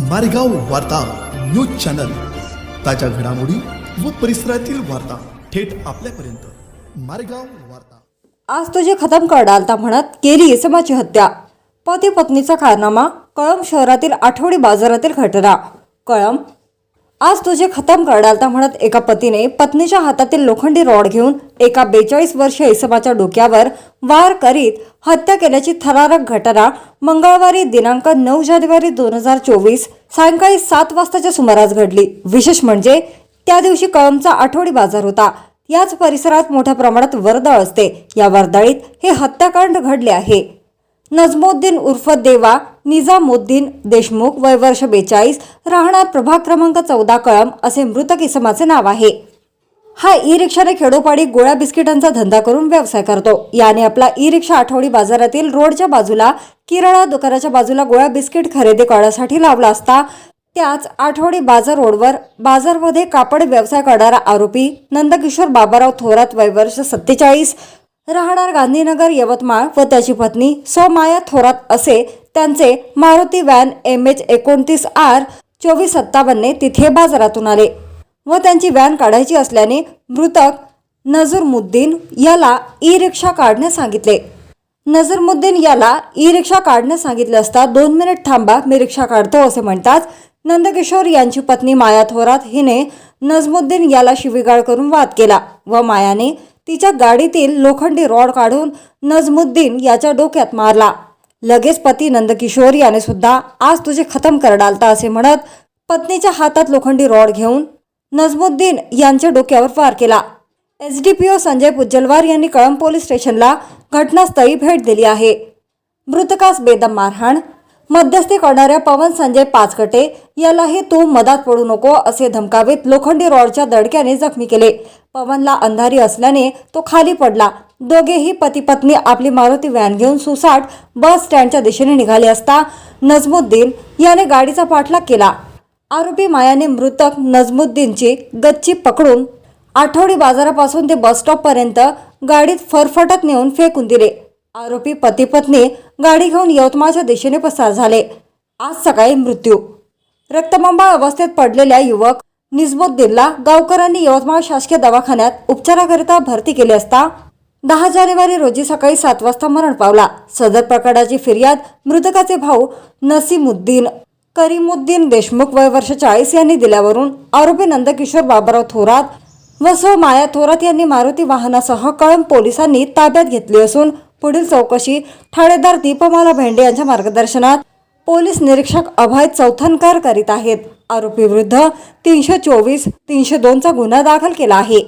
मारेगाव वार्ता news channel. ताज्या घडामोडी व परिसरातील वार्ता थेट आपल्यापर्यंत. मारेगाव वार्ता. आज तुझे खतम कर डालता म्हणत केली इसमाची हत्या. पती पत्नीचा कारनामा कळंब शहरातील आठवडी बाजारातील घटना. कळंब आज तुझे खतम करडालता म्हणत एका पतीने पत्नीच्या हातातील लोखंडी रॉड घेऊन एका बेचाळीस वर्षीय इसमाच्या डोक्यावर वार करीत हत्या केल्याची थरारक घटना मंगळवारी दिनांक नऊ जानेवारी दोन हजार चोवीस सायंकाळी सात वाजताच्या सुमारास घडली. विशेष म्हणजे त्या दिवशी कळमचा आठवडी बाजार होता. याच परिसरात मोठ्या प्रमाणात वर्दळ असते. या वर्दळीत हे हत्याकांड घडले आहे. नजमुद्दीन उर्फ देवा निजामुद्दीन देशमुख वय वर्ष बेचाळीस राहणार प्रभाग क्रमांक चौदा कळम असे मृतक इसमाचे नाव आहे. हा ई रिक्षाने खेडोपाडी गोळ्या बिस्किटांचा धंदा करून व्यवसाय करतो. याने आपला ई रिक्षा आठवडी बाजारातील रोडच्या बाजूला किराणा दुकानाच्या बाजूला गोळ्या बिस्किट खरेदी करण्यासाठी लावला असता त्याच आठवडी बाजार रोडवर बाजारमध्ये कापड व्यवसाय करणारा आरोपी नंदकिशोर बाबाराव थोरात वय वर्ष सत्तेचाळीस राहणार गांधीनगर यवतमाळ व त्याची पत्नी सोमाया थोरात असे त्यांचे मारुती व्हॅन एम एच एकोणतीस आर चोवीस सत्तावन्ने तिथे बाजारातून आले व त्यांची व्हॅन काढायची असल्याने मृतक नजरमुद्दीन याला ई रिक्षा काढण्यास सांगितले. नजरमुद्दीन याला ई रिक्षा काढण्यास सांगितले असता दोन मिनिट थांबा मी रिक्षा काढतो असे म्हणतात नंदकिशोर यांची पत्नी माया थोरात हिने नजमुद्दीन याला शिवीगाळ करून वाद केला व मायाने तिच्या गाडीतील लोखंडी रॉड काढून नजमुद्दीन याच्या डोक्यात मारला. लगेच पती नंदकिशोर याने सुद्धा आज तुझे खतम कर डालता असे म्हणत पत्नीच्या हातात लोखंडी रॉड घेऊन नजमुद्दीन यांच्या डोक्यावर वार केला. S D P O Sanjay Pujjalwar यांनी कळंब पोलीस स्टेशनला घटनास्थळी भेट दिली आहे. मृतकास बेदम मारहाण मध्यस्थी करणाऱ्या पवन संजय पाचकटे यालाही तू मदात पडू नको असे धमकावीत लोखंडी रॉडच्या दडक्याने जखमी केले. पवनला अंधारी असल्याने तो खाली पडला. दोघेही पती पत्नी आपली मारुती व्हॅन घेऊन सुसाट बस स्टँडच्या दिशेने निघाले असता नजमुद्दीन याने गाडीचा पाठलाग केला. आरोपी मायाने मृतक नजमुद्दीनची गच्ची पकडून आठवडी बाजारापासून ते बस स्टॉपपर्यंत गाडीत फरफटत नेऊन फेकून दिले. आरोपी पती पत्नी गाडी घेऊन यवतमाळच्या दिशेने पसार झाले. आज सकाळी मृत्यू. रक्तबंबाळ अवस्थेत पडलेल्या युवक निजमुद्दीनला गावकऱ्यांनी यवतमाळ शासकीय दवाखान्यात उपचाराकरिता भरती केली असता दहा जानेवारी रोजी सकाळी सात वाजता मरण पावला. सदर प्रकरणाची फिर्याद मृतकाचे भाऊ नसीमुद्दीन करीमुद्दीन देशमुख वय वर्ष चाळीस यांनी दिल्यावरून आरोपी नंदकिशोर बाबाराव थोरात व सौ माया थोरात यांनी मारुती वाहनासह कळंब पोलिसांनी ताब्यात घेतली असून पुढील चौकशी ठाणेदार दीपमाला भेंडे यांच्या मार्गदर्शनात. पोलीस निरीक्षक अभय चौथनकर करीत आहेत. आरोपीविरुद्ध तीनशे चोवीस तीनशे दोनचा गुन्हा दाखल केला आहे.